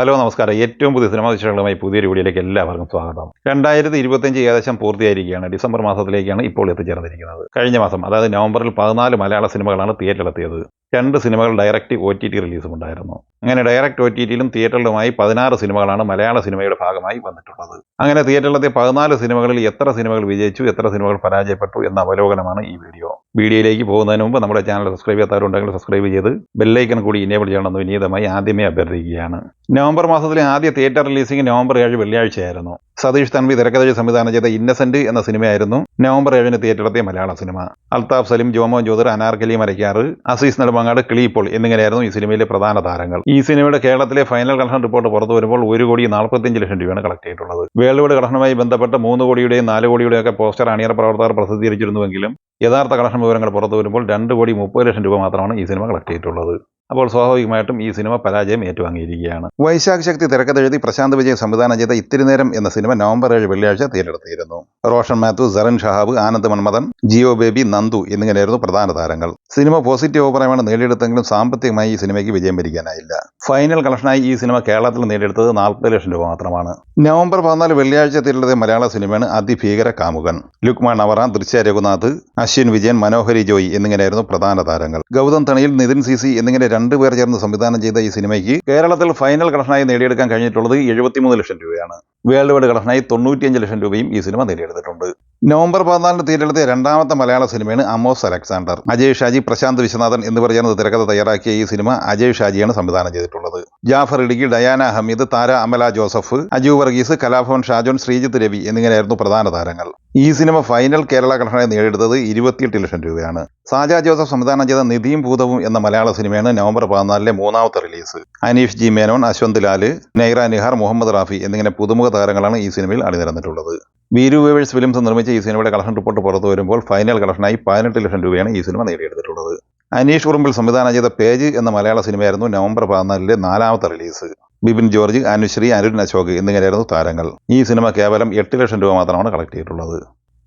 Hello നമസ്കാരം. ഏറ്റവും പുതിയ സിനിമാ വിശേഷങ്ങളുമായി പുതിയൊരു വീഡിയോയിലേക്ക് എല്ലാവർക്കും സ്വാഗതം. രണ്ടായിരത്തി ഇരുപത്തിയഞ്ച് ഏകദേശം പൂർത്തിയായിരിക്കുകയാണ്. ഡിസംബർ മാസത്തിലേക്കാണ് ഇപ്പോൾ എത്തിച്ചേർന്നിരിക്കുന്നത്. കഴിഞ്ഞ മാസം അതായത് നവംബറിൽ പതിനാല് മലയാള സിനിമകളാണ് തിയേറ്ററിലെത്തിയത്. രണ്ട് സിനിമകൾ ഡയറക്റ്റ് ഒ ടി ടി റിലീസും ഉണ്ടായിരുന്നു അങ്ങനെ ഡയറക്റ്റ് ഒ ടി ടിയിലും തിയേറ്ററിലുമായി പതിനാറ് സിനിമകളാണ് മലയാള സിനിമയുടെ ഭാഗമായി വന്നിട്ടുള്ളത്. അങ്ങനെ തിയേറ്ററിലെത്തിയ പതിനാല് സിനിമകളിൽ എത്ര സിനിമകൾ വിജയിച്ചു എത്ര സിനിമകൾ പരാജയപ്പെട്ടു എന്ന അവലോകനമാണ് ഈ വീഡിയോ. വീഡിയോയിലേക്ക് പോകുന്നതിന് മുമ്പ് നമ്മുടെ ചാനൽ സബ്സ്ക്രൈബ് ചെയ്യാത്തവരുണ്ടെങ്കിൽ സബ്സ്ക്രൈബ് ചെയ്ത് ബെല്ലൈക്കൺ കൂടി ഇനേബിൾ ചെയ്യണമെന്ന് വിനീതമായി ആദ്യമേ അഭ്യർത്ഥിക്കുകയാണ്. നവംബർ മാസത്തിലെ ആദ്യ തിയേറ്റർ റിലീസിംഗ് നവംബർ ഏഴ് വെള്ളിയാഴ്ചയായിരുന്നു. സതീഷ് തൻവി തിരക്കഥ സംവിധാനം ചെയ്ത ഇന്നസെന്റ് എന്ന സിനിമയായിരുന്നു നവംബർ ഏഴിന് തിയേറ്ററിലെത്തിയ മലയാള സിനിമ. അൽതാഫ് സലിം ജോമോ ജ്യോതിർ അനാർക്കലി മരക്കാറ് അസീസ് നെടുമങ്ങാട് ക്ലീപ്പോൾ എന്നിങ്ങനെയായിരുന്നു ഈ സിനിമയിലെ പ്രധാന താരങ്ങൾ. ഈ സിനിമയുടെ കേരളത്തിലെ ഫൈനൽ കളക്ഷൻ റിപ്പോർട്ട് പുറത്തു വരുമ്പോൾ ഒരു കോടി നാൽപ്പത്തിയഞ്ച് ലക്ഷം രൂപയാണ് കളക്ട് ചെയ്തിട്ടുള്ളത്. വേൾഡ് വൈഡ് കളക്ഷനുമായി ബന്ധപ്പെട്ട് മൂന്ന് കോടിയുടെയും നാല് കോടിയുടെയും ഒക്കെ പോസ്റ്റർ അണിയറ പ്രവർത്തകർ പ്രസിദ്ധീകരിച്ചിരുന്നുവെങ്കിലും യഥാർത്ഥ കളക്ഷൻ വിവരങ്ങൾ പുറത്തു വരുമ്പോൾ രണ്ട് കോടി മുപ്പത് ലക്ഷം രൂപ മാത്രമാണ് ഈ സിനിമ കളക്ട് ചെയ്തിട്ടുള്ളത്. അപ്പോൾ സ്വാഭാവികമായിട്ടും ഈ സിനിമ പരാജയം ഏറ്റുവാങ്ങിയിരിക്കുകയാണ്. വൈശാഖ് ശക്തി തിരക്കഥെഴുതി പ്രശാന്ത് വിജയ് സംവിധാനം ചെയ്ത ഇത്തിരി നേരം എന്ന സിനിമ നവംബർ ഏഴ് വെള്ളിയാഴ്ച തിയേറ്ററെത്തിയിരുന്നു റോഷൻ മാത്യു സരൺ ഷഹാബ് ആനന്ദ് മന്മഥൻ ജിയോ ബേബി നന്ദു എന്നിങ്ങനെയായിരുന്നു പ്രധാന താരങ്ങൾ. സിനിമ പോസിറ്റീവ് അഭിപ്രായമാണ് നേടിയെടുത്തെങ്കിലും സാമ്പത്തികമായി ഈ സിനിമയ്ക്ക് വിജയം വരിക്കാനായില്ല. ഫൈനൽ കളക്ഷനായി ഈ സിനിമ കേരളത്തിൽ നേടിയെടുത്തത് നാൽപ്പത് ലക്ഷം രൂപ മാത്രമാണ്. നവംബർ പതിനാല് വെള്ളിയാഴ്ച തിയേറ്ററിലെ മലയാള സിനിമയാണ് അതിഭീകര കാമുകൻ. ലുക്മാൻ അവറ ദൃശ്യ രഘുനാഥ് അശ്വിൻ വിജയൻ മനോഹരി ജോയി എന്നിങ്ങനെയായിരുന്നു പ്രധാന താരങ്ങൾ. ഗൗതം തണിയിൽ നിതിൻ സി സി എന്നിങ്ങനെ രണ്ടുപേർ ചേർന്ന് സംവിധാനം ചെയ്ത ഈ സിനിമയ്ക്ക് കേരളത്തിൽ ഫൈനൽ കളക്ഷനായി നേടിയെടുക്കാൻ കഴിഞ്ഞിട്ടുള്ളത് എഴുപത്തിമൂന്ന് ലക്ഷം രൂപയാണ്. വേൾഡ് വൈഡ് കളക്ഷനായി തൊണ്ണൂറ്റിയഞ്ച് ലക്ഷം രൂപയും ഈ സിനിമ നേടിയെടുത്തിട്ടുണ്ട്. നവംബർ പതിനാലിന് തിയേറ്ററിലെത്തിയ രണ്ടാമത്തെ മലയാള സിനിമയാണ് അമോസ് അലക്സാണ്ടർ. അജയ് ഷാജി പ്രശാന്ത് വിശ്വനാഥൻ എന്നിവർ ചേർന്ന് തിരക്കഥ തയ്യാറാക്കിയ ഈ സിനിമ അജയ് ഷാജിയാണ് സംവിധാനം ചെയ്തിട്ടുള്ളത്. ജാഫർ ഇടുക്കി ഡയാന ഹമീദ് താര അമല ജോസഫ് അജു വർഗീസ് കലാഭവൻ ഷാജോൻ ശ്രീജിത്ത് രവി എന്നിങ്ങനെയായിരുന്നു പ്രധാന താരങ്ങൾ. ഈ സിനിമ ഫൈനൽ കേരള കളക്ഷനായി നേടിയെടുത്തത് ഇരുപത്തിയെട്ട് ലക്ഷം രൂപയാണ്. സാജ ജോസഫ് സംവിധാനം ചെയ്ത നിധിയും ഭൂതവും എന്ന മലയാള സിനിമയാണ് നവംബർ പതിനാലിലെ മൂന്നാമത്തെ റിലീസ്. അനീഷ് ജി മേനോൻ അശ്വന്ത് ലാൽ നൈറ നിഹാർ മുഹമ്മദ് റാഫി എന്നിങ്ങനെ പുതുമുഖ താരങ്ങളാണ് ഈ സിനിമയിൽ അണിനിരന്നിട്ടുള്ളത്. വീരു വേവേഴ്സ് ഫിലിംസ് നിർമ്മിച്ച ഈ സിനിമയുടെ കളക്ഷൻ റിപ്പോർട്ട് പുറത്തു വരുമ്പോൾ ഫൈനൽ കളക്ഷനായി പതിനെട്ട് ലക്ഷം രൂപയാണ് ഈ സിനിമ നേടിയെടുത്തിട്ടുള്ളത്. അനീഷ് ഉറുമ്പിൽ സംവിധാനം ചെയ്ത പേജ് എന്ന മലയാള സിനിമയായിരുന്നു നവംബർ പതിനാലിലെ നാലാമത്തെ റിലീസ്. ബിപിൻ ജോർജ് അനുശ്രീ അരുൺ അശോക് എന്നിങ്ങനെയായിരുന്നു താരങ്ങൾ. ഈ സിനിമ കേവലം എട്ട് ലക്ഷം രൂപ മാത്രമാണ് കളക്ട് ചെയ്തിട്ടുള്ളത്.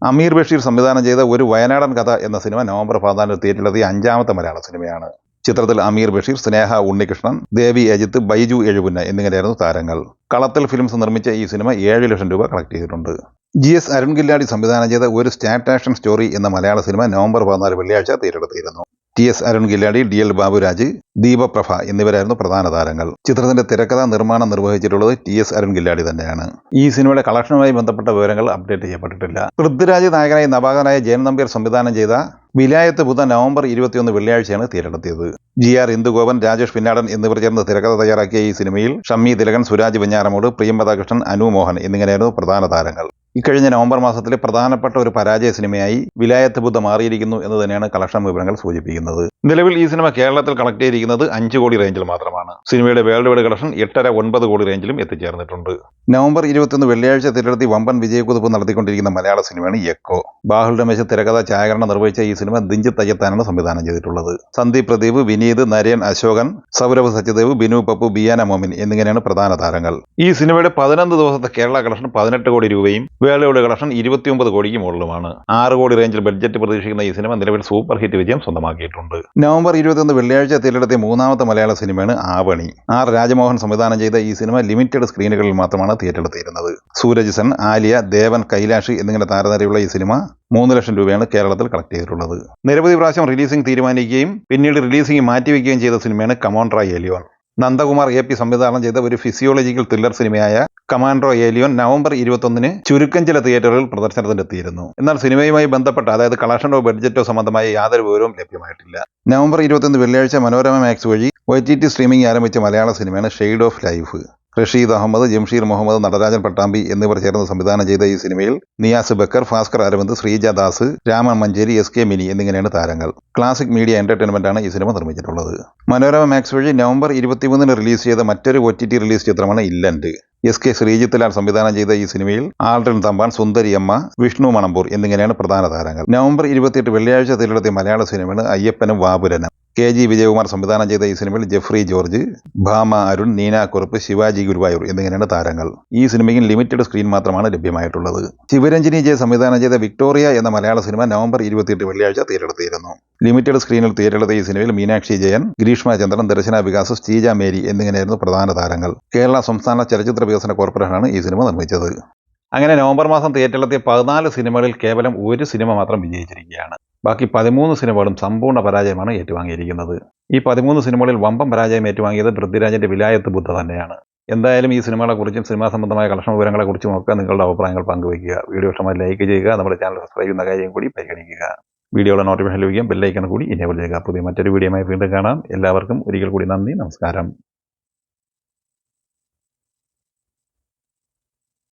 അമീർ ബഷീർ സംവിധാനം ചെയ്ത ഒരു വയനാടൻ കഥ എന്ന സിനിമ നവംബർ പതിനാലിന് തിയേറ്ററിലെത്തിയ അഞ്ചാമത്തെ മലയാള സിനിമയാണ്. ചിത്രത്തിൽ അമീർ ബഷീർ സ്നേഹ ഉണ്ണികൃഷ്ണൻ ദേവി അജിത്ത് ബൈജു എഴുപുന്ന എന്നിങ്ങനെയായിരുന്നു താരങ്ങൾ. കളത്തിൽ ഫിലിംസ് നിർമ്മിച്ച ഈ സിനിമ ഏഴ് ലക്ഷം രൂപ കളക്ട് ചെയ്തിട്ടുണ്ട്. ജി എസ് അരുൺ ഗില്ലാടി സംവിധാനം ചെയ്ത ഒരു സ്റ്റാറ്റ് ആക്ഷൻ സ്റ്റോറി എന്ന മലയാള സിനിമ നവംബർ പതിനാല് വെള്ളിയാഴ്ച തിയേറ്ററെത്തിയിരുന്നു T S Arun Gilladi D L Baburaj Deepaprabha എന്നിവരായിരുന്നു പ്രധാന താരങ്ങൾ. ചിത്രത്തിന്റെ തിരക്കഥ നിർമ്മാണം നിർവഹിച്ചിട്ടുള്ളത് ടി എസ് അരുൺ ഗില്ലാടി തന്നെയാണ്. ഈ സിനിമയുടെ കളക്ഷനുമായി ബന്ധപ്പെട്ട വിവരങ്ങൾ അപ്ഡേറ്റ് ചെയ്യപ്പെട്ടിട്ടില്ല. പൃഥ്വിരാജ് നായകനായി നവാഗനായ ജയൻ നമ്പ്യർ സംവിധാനം ചെയ്ത വിലായത്ത് ബുധ നവംബർ ഇരുപത്തിയൊന്ന് വെള്ളിയാഴ്ചയാണ് തിരഞ്ഞെടുത്തിയത് ജി ആർ ഇന്ദുഗോപൻ രാജേഷ് പിന്നാടൻ എന്നിവർ ചേർന്ന് തിരക്കഥ തയ്യാറാക്കിയ ഈ സിനിമയിൽ ഷമ്മി തിലകൻ സുരാജ് വെഞ്ഞാറമൂട് പ്രിയംവദാകൃഷ്ണൻ അനു മോഹൻ എന്നിങ്ങനെയായിരുന്നു പ്രധാന താരങ്ങൾ. ഇക്കഴിഞ്ഞ നവംബർ മാസത്തിലെ പ്രധാനപ്പെട്ട ഒരു പരാജയ സിനിമയായി വിലായത്ത് ബുദ്ധ മാറിയിരിക്കുന്നു എന്ന് തന്നെയാണ് കളക്ഷൻ വിവരങ്ങൾ സൂചിപ്പിക്കുന്നത്. നിലവിൽ ഈ സിനിമ കേരളത്തിൽ കളക്ട് ചെയ്തിരിക്കുന്നത് അഞ്ച് കോടി റേഞ്ചിൽ മാത്രമാണ്. സിനിമയുടെ വേൾഡ് വൈഡ് കളക്ഷൻ എട്ടര ഒൻപത് കോടി റേഞ്ചിലും എത്തിച്ചേർന്നിട്ടുണ്ട്. നവംബർ ഇരുപത്തിയൊന്ന് വെള്ളിയാഴ്ച തിരഞ്ഞെടുത്തി വമ്പൻ വിജയക്കുതിപ്പ് നടത്തിക്കൊണ്ടിരിക്കുന്ന മലയാള സിനിമയാണ് എക്കോ ബാഹുൽ രമേശ് തിരക്കഥ ഛായാകരണം നിർവഹിച്ച ഈ സിനിമ ദിഞ്ചി അയ്യത്താനാണ് സംവിധാനം ചെയ്തിട്ടുള്ളത്. സന്ദീപ് പ്രദീപ് വിനീത് നരേൻ അശോകൻ സൗരഭ് സത്യദേവ് ബിനു പപ്പു ബിയാന മോമിൻ എന്നിങ്ങനെയാണ് പ്രധാന താരങ്ങൾ. ഈ സിനിമയുടെ പതിനൊന്ന് ദിവസത്തെ കേരള കളക്ഷൻ പതിനെട്ട് കോടി രൂപയും വേളയുടെ കളക്ഷൻ ഇരുപത്തിയൊമ്പത് കോടിക്ക് മുകളിലുമാണ്. ആറ് കോടി റേഞ്ചിൽ ബഡ്ജറ്റ് പ്രതീക്ഷിക്കുന്ന ഈ സിനിമ നിലവിൽ സൂപ്പർ ഹിറ്റ് വിജയം സ്വന്തമാക്കിയിട്ടുണ്ട്. നവംബർ ഇരുപത്തിയൊന്ന് വെള്ളിയാഴ്ച തിരഞ്ഞെടുത്തിയ മൂന്നാമത്തെ മലയാള സിനിമയാണ് ആവണി. ആർ രാജമോഹൻ സംവിധാനം ചെയ്ത ഈ സിനിമ ലിമിറ്റഡ് സ്ക്രീനുകളിൽ മാത്രമാണ് തിയേറ്ററിലെത്തിയിരുന്നത്. സൂരജ് സൻ ആലിയ ദേവൻ കൈലാഷ് എന്നിങ്ങനെ താരനിരയുള്ള ഈ സിനിമ മൂന്ന് ലക്ഷം രൂപയാണ് കേരളത്തിൽ കളക്ട് ചെയ്തിട്ടുള്ളത്. നിരവധി പ്രാവശ്യം റിലീസിംഗ് തീരുമാനിക്കുകയും പിന്നീട് റിലീസിംഗ് മാറ്റിവെക്കുകയും ചെയ്ത സിനിമയാണ് കമോൺട്ര ഏലിയോൺ നന്ദകുമാർ എ പി സംവിധാനം ചെയ്ത ഒരു ഫിസിയോളജിക്കൽ ത്രില്ലർ സിനിമയായ കമാൻഡ്രോ ഏലിയോൻ നവംബർ ഇരുപത്തൊന്നിന് ചുരുക്കം ചില തിയേറ്ററുകളിൽ പ്രദർശനത്തിനെത്തിയിരുന്നു. എന്നാൽ സിനിമയുമായി ബന്ധപ്പെട്ട അതായത് കളക്ഷനോ ബഡ്ജറ്റോ സംബന്ധമായ യാതൊരു വിവരവും ലഭ്യമായിട്ടില്ല. നവംബർ ഇരുപത്തൊന്ന് വെള്ളിയാഴ്ച മനോരമ മാക്സ് വഴി ഒ ടി ടി സ്ട്രീമിംഗ് ആരംഭിച്ച മലയാള സിനിമയാണ് shade of life Rasheed Ahammed Jamsheer Muhammad Natarajan Pattambi എന്നിവർ ചേർന്ന് സംവിധാനം ചെയ്ത ഈ സിനിമയിൽ നിയാസ് ബക്കർ ഭാസ്കർ അരവിന്ദ് ശ്രീജ ദാസ് രാമൻ മഞ്ചേരി എസ് കെ മിനി എന്നിങ്ങനെയാണ് താരങ്ങൾ. ക്ലാസിക് മീഡിയ എന്റർടൈൻമെന്റ് ആണ് ഈ സിനിമ നിർമ്മിച്ചിട്ടുള്ളത്. മനോരമ മാക്സ് വഴി നവംബർ ഇരുപത്തിമൂന്നിന് റിലീസ് ചെയ്ത മറ്റൊരു ഒ ടി ടി റിലീസ് ചിത്രമാണ് ഇല്ലൻഡ്. എസ് കെ ശ്രീജിത്തിലാൽ സംവിധാനം ചെയ്ത ഈ സിനിമയിൽ ആൾട്ടൻ തമ്പാൻ സുന്ദരിയമ്മ വിഷ്ണു മണമ്പൂർ എന്നിങ്ങനെയാണ് പ്രധാന താരങ്ങൾ. നവംബർ ഇരുപത്തിയെട്ട് വെള്ളിയാഴ്ച തിരഞ്ഞെടുത്ത മലയാള സിനിമയാണ് അയ്യപ്പനും വാപുരനും. കെ ജി വിജയകുമാർ സംവിധാനം ചെയ്ത ഈ സിനിമയിൽ ജെഫ്രി ജോർജ് ഭാമ അരുൺ നീന കുറുപ്പ് ശിവാജി ഗുരുവായൂർ എന്നിങ്ങനെയാണ് താരങ്ങൾ. ഈ സിനിമയ്ക്ക് ലിമിറ്റഡ് സ്ക്രീൻ മാത്രമാണ് ലഭ്യമായിട്ടുള്ളത്. ശിവരഞ്ജിനി ജെ സംവിധാനം ചെയ്ത വിക്ടോറിയ എന്ന മലയാള സിനിമ നവംബർ ഇരുപത്തിയെട്ട് വെള്ളിയാഴ്ച തിരഞ്ഞെടുത്തിരുന്നു ലിമിറ്റഡ് സ്ക്രീനിൽ തീരെടുത്ത ഈ സിനിമയിൽ മീനാക്ഷി ജയൻ ഗ്രീഷ്മ ചന്ദ്രൻ ദർശന വികാസ് സ്റ്റീജ മേരി എന്നിങ്ങനെയായിരുന്നു പ്രധാന താരങ്ങൾ. കേരള സംസ്ഥാന ചലച്ചിത്ര വികസന കോർപ്പറേഷനാണ് ഈ സിനിമ നിർമ്മിച്ചത്. അങ്ങനെ നവംബർ മാസം തിയേറ്ററിലെത്തിയ പതിനാല് സിനിമകളിൽ കേവലം ഒരു സിനിമ മാത്രം വിജയിച്ചിരിക്കുകയാണ്. ബാക്കി പതിമൂന്ന് സിനിമകളും സമ്പൂർണ പരാജയമാണ് ഏറ്റുവാങ്ങിയിരിക്കുന്നത്. ഈ പതിമൂന്ന് സിനിമകളിൽ വമ്പം പരാജയം ഏറ്റുവാങ്ങിയത് പൃഥ്വിരാജന്റെ വിലായത്ത് ബുദ്ധ തന്നെയാണ്. എന്തായാലും ഈ സിനിമകളെക്കുറിച്ചും സിനിമാ സംബന്ധമായ കളക്ഷൻ വിവരങ്ങളെക്കുറിച്ചും ഒക്കെ നിങ്ങളുടെ അഭിപ്രായങ്ങൾ പങ്കുവയ്ക്കുക. വീഡിയോ ഇഷ്ടമായി ലൈക്ക് ചെയ്യുക നമ്മുടെ ചാനൽ സബ്സ്ക്രൈബ് ചെയ്യുന്ന കാര്യം കൂടി പരിഗണിക്കുക. വീഡിയോയുടെ നോട്ടിഫിക്കേഷൻ ലഭിക്കും ബെല്ലൈക്കൺ കൂടി ഇനേബിൾ ചെയ്യുക. പുതിയ മറ്റൊരു വീഡിയോയുമായി വീണ്ടും കാണാം. എല്ലാവർക്കും ഒരിക്കൽ കൂടി നന്ദി നമസ്കാരം.